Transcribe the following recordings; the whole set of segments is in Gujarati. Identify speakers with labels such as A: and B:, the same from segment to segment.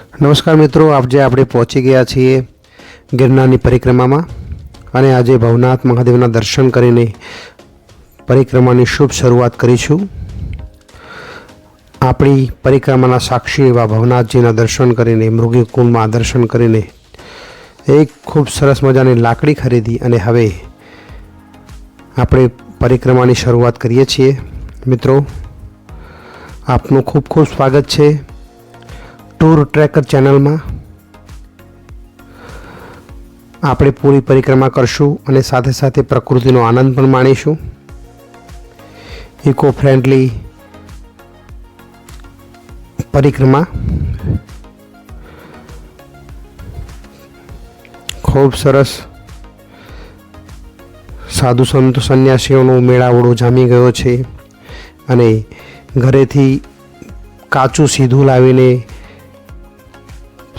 A: નમસ્કાર મિત્રો, આજે આપણે પહોંચી ગયા છીએ ગિરનારની પરિક્રમામાં અને આજે ભવનાથ મહાદેવના દર્શન કરીને પરિક્રમાની શુભ શરૂઆત કરીશું. આપણી પરિક્રમાના સાક્ષી એવા ભવનાથજીના દર્શન કરીને, મૃગી કુંડમાં દર્શન કરીને એક ખૂબ સરસ મજાની લાકડી ખરીદી અને હવે આપણે પરિક્રમાની શરૂઆત કરીએ છીએ. મિત્રો, આપનું ખૂબ ખૂબ સ્વાગત છે. ટૂર ટ્રેકર ચેનલમાં આપણે પૂરી પરિક્રમા કરશું અને સાથે સાથે પ્રકૃતિનો આનંદ પણ માણીશું. ઇકો ફ્રેન્ડલી પરિક્રમા. ખૂબ સરસ સાધુ સંત સંન્યાસીઓનો મેળાવડો જામી ગયો છે અને ઘરેથી કાચું સીધું લાવીને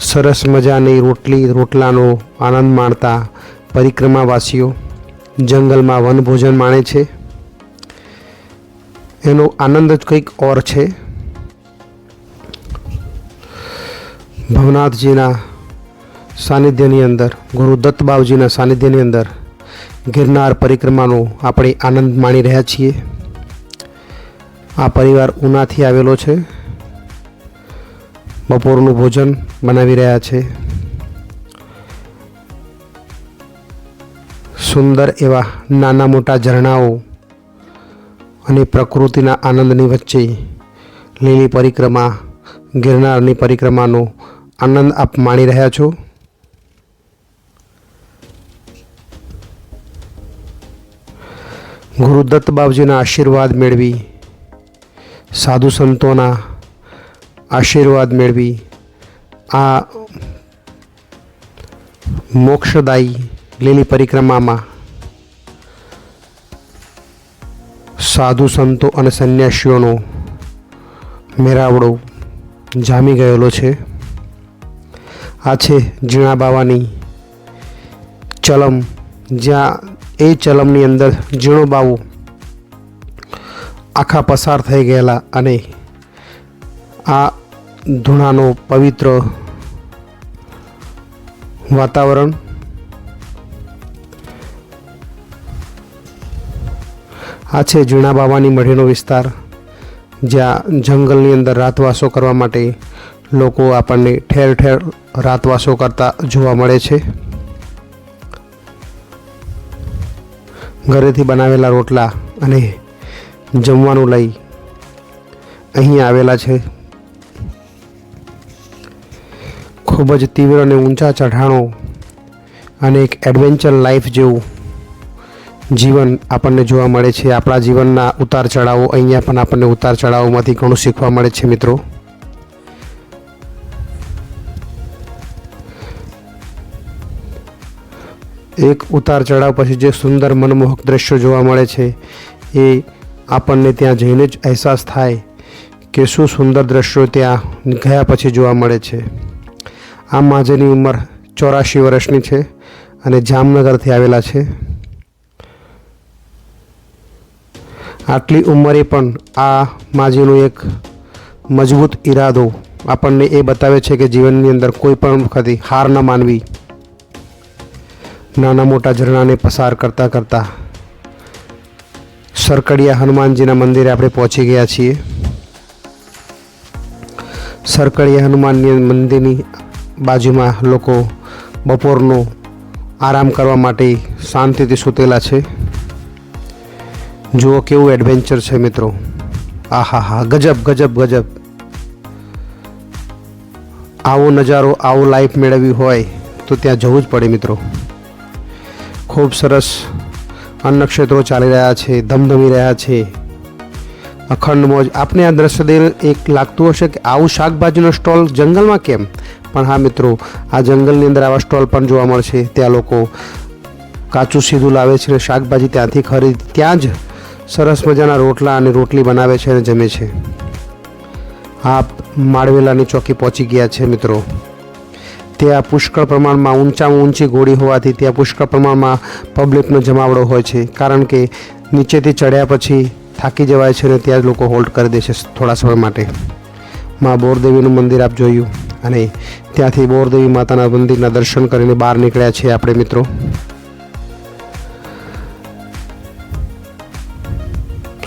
A: સરસ મજાની રોટલી, રોટલાનો આનંદ માણતા પરિક્રમાવાસીઓ જંગલમાં વનભોજન માણે છે. એનો આનંદ જ કંઈક ઓર છે. ભવનાથજીના સાનિધ્યની અંદર, ગુરુ દત્તબાવજીના સાનિધ્યની અંદર ગિરનાર પરિક્રમાનો આપણે આનંદ માણી રહ્યા છીએ. આ પરિવાર ઉનાથી આવેલો છે. બપોરનું ભોજન બનાવી રહ્યા છે. સુંદર એવા નાના મોટા ઝરણાઓ અને પ્રકૃતિના આનંદની વચ્ચે લીલી પરિક્રમા, ગિરનારની પરિક્રમાનો આનંદ આપ માણી રહ્યા છો? ગુરુદત્ત બાપજીના આશીર્વાદ મેળવી સાધુ સંતોના આશીર્વાદ મેળવી, આ મોક્ષદાયી લીલી પરિક્રમામાં સાધુ સંતો અને સંન્યાસીઓનો મેળાવડો જામી ગયેલો છે. આ છે ઝીણા બાવાની ચલમ. જ્યાં એ ચલમની અંદર ઝીણો બાવો આખા પસાર થઈ ગયેલા અને આ ધૂણાનો પવિત્ર વાતાવરણ. આ છે ઝીણા બાવાની મઢીનો વિસ્તાર, જ્યાં જંગલની અંદર રાતવાસો કરવા માટે લોકો આપણને ઠેર ઠેર રાતવાસો કરતા જોવા મળે છે. ઘરેથી બનાવેલા રોટલા અને જમવાનું લઈ અહીં આવેલા છે. ખૂબ જ તીવ્ર અને ઊંચા ચઢાણો અને એક એડવેન્ચર લાઈફ જેવું જીવન આપણને જોવા મળે છે. આપણા જીવનના ઉતાર ચઢાવો, અહીંયા પણ આપણને ઉતાર ચઢાવોમાંથી ઘણું શીખવા મળે છે મિત્રો. એક ઉતાર ચઢાવ પછી જે સુંદર મનમોહક દ્રશ્યો જોવા મળે છે, એ આપણને ત્યાં જઈને જ અહેસાસ થાય કે શું સુંદર દ્રશ્યો ત્યાં ગયા પછી જોવા મળે છે. આ માજેની ઉંમર ચોરાશી વર્ષની છે અને જામનગરથી આવેલા છે. આટલી ઉંમરે પણ આ માજીનો એક મજબૂત ઈરાદો આપણને એ બતાવે છે કે જીવનની અંદર કોઈ પણ વખતે હાર ન માનવી. નાના મોટા ઝરણાને પસાર કરતાં કરતાં સરકડિયા હનુમાનજીના મંદિરે આપણે પહોંચી ગયા છીએ. સરકડિયા હનુમાનની મંદિરની બાજુમાં લોકો બપોરનો આરામ કરવા માટે શાંતિથી સૂતેલા છે. જુઓ કેવું એડવેન્ચર છે મિત્રો. આહા હા ગજબ ગજબ ગજબ. આવો નજારો, આવો લાઈફ મેળવવી હોય તો ત્યાં જવું જ પડે મિત્રો. ખૂબ સરસ અન્નક્ષેત્રો ચાલી રહ્યા છે, ધમધમી રહ્યા છે. અખંડ મોજ આપને આ દ્રશ્ય દેખ એક લાગતું હશે કે આવું શાકભાજીનો સ્ટોલ જંગલમાં કેમ? પણ હા મિત્રો, આ જંગલની અંદર આવા સ્ટોલ પણ જોવા મળશે. ત્યાં લોકો કાચું સીધું લાવે છે અને શાકભાજી ત્યાંથી ખરીદ, ત્યાં જ સરસ મજાના રોટલા અને રોટલી બનાવે છે અને જમે છે. આપ માળવેલાની ચોકી પહોંચી ગયા છે મિત્રો. ત્યાં પુષ્કળ પ્રમાણમાં ઊંચામાં ઊંચી ગોળી હોવાથી ત્યાં પુષ્કળ પ્રમાણમાં પબ્લિકનો જમાવડો હોય છે. કારણ કે નીચેથી ચડ્યા પછી થાકી જવાય છે અને ત્યાં જ લોકો હોલ્ડ કરી દે છે થોડા સમય માટે. મા બોરદેવીનું મંદિર આપ જોયું? અને ત્યાંથી બોરદેવી માતાના મંદિરના દર્શન કરીને બહાર નીકળ્યા છીએ આપણે મિત્રો.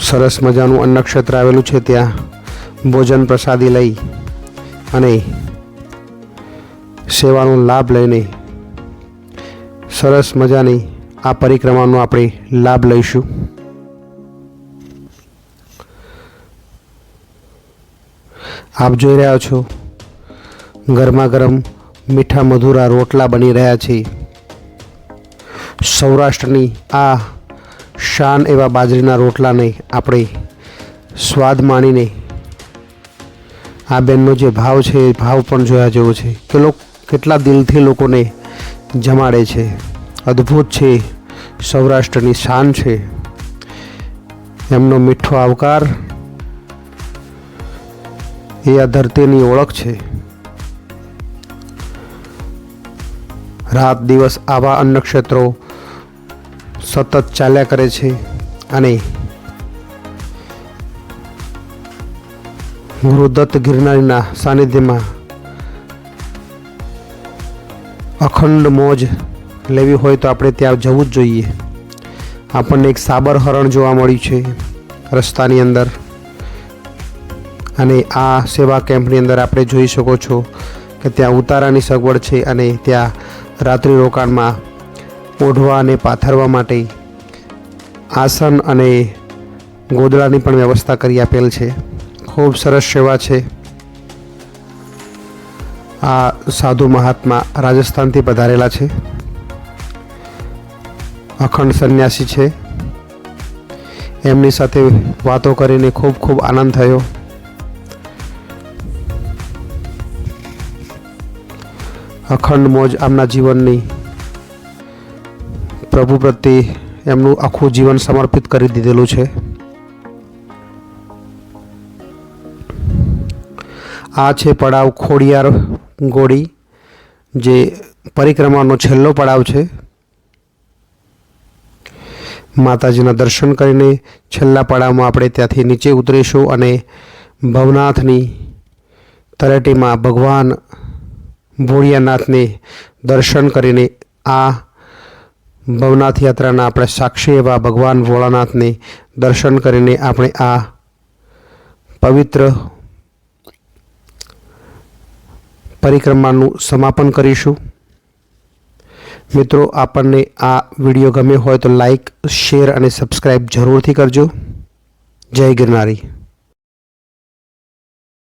A: સરસ મજાનું અન્નક્ષેત્ર આવેલું છે ત્યાં. ભોજન પ્રસાદી લઈ અને સેવાનો લાભ લઈને સરસ મજાની આ પરિક્રમાનો આપણે લાભ લઈશું. આપ જોઈ રહ્યા છો. ગરમા ગરમ મીઠા મધુરા રોટલા બની રહ્યા છે. સૌરાષ્ટ્રની આ શાન એવા બાજરીના રોટલાને આપણે સ્વાદ માણીને આ બેનનો જે ભાવ છે, એ ભાવ પણ જોયા જેવો છે કે લોક, કેટલા દિલથી લોકોને જમાડે છે. અદ્ભુત છે, સૌરાષ્ટ્રની શાન છે. એમનો મીઠો આવકાર એ આ ધરતીની ઓળખ છે. રાત દિવસ આવા અન્નક્ષેત્રો સતત ચાલ્યા કરે છે અને ગુરુદત્ત ગિરનારીના સાનિધ્યમાં અખંડ મોજ લેવી હોય તો આપણે ત્યાં જવું જ જોઈએ. આપણને એક સાબર હરણ જોવા મળ્યું છે રસ્તાની અંદર. અને આ સેવા કેમ્પની અંદર આપણે જોઈ શકો છો કે ત્યાં ઉતારાની સગવડ છે અને ત્યાં રાત્રિ રોકાણમાં ઓઢવા અને પાથરવા માટે આસન અને ગોદડાની પણ વ્યવસ્થા કરી આપેલ છે. ખૂબ સરસ સેવા છે. આ સાધુ મહાત્મા રાજસ્થાનથી પધારેલા છે. અખંડ સંન્યાસી છે. એમની સાથે વાતો કરીને ખૂબ ખૂબ આનંદ થયો. અખંડ મોજ આમના જીવનની. પ્રભુ પ્રત્યે એમનું આખું જીવન સમર્પિત કરી દીધેલું છે. આ છે પડાવ ખોડિયાર ગોળી, જે પરિક્રમાનો છેલ્લો પડાવ છે. માતાજીના દર્શન કરીને છેલ્લા પડાવમાં આપણે ત્યાંથી નીચે ઉતરીશું અને ભવનાથની તળેટીમાં ભગવાન ભોળિયાનાથને દર્શન કરીને આ ભવનાથ યાત્રાના આપણે સાક્ષી એવા ભગવાન ભોળાનાથને દર્શન કરીને આપણે આ પવિત્ર પરિક્રમાનું સમાપન કરીશું. મિત્રો, આપણને આ વીડિયો ગમ્યો હોય તો લાઈક, શેર અને સબસ્ક્રાઈબ જરૂરથી કરજો. જય ગિરનારી.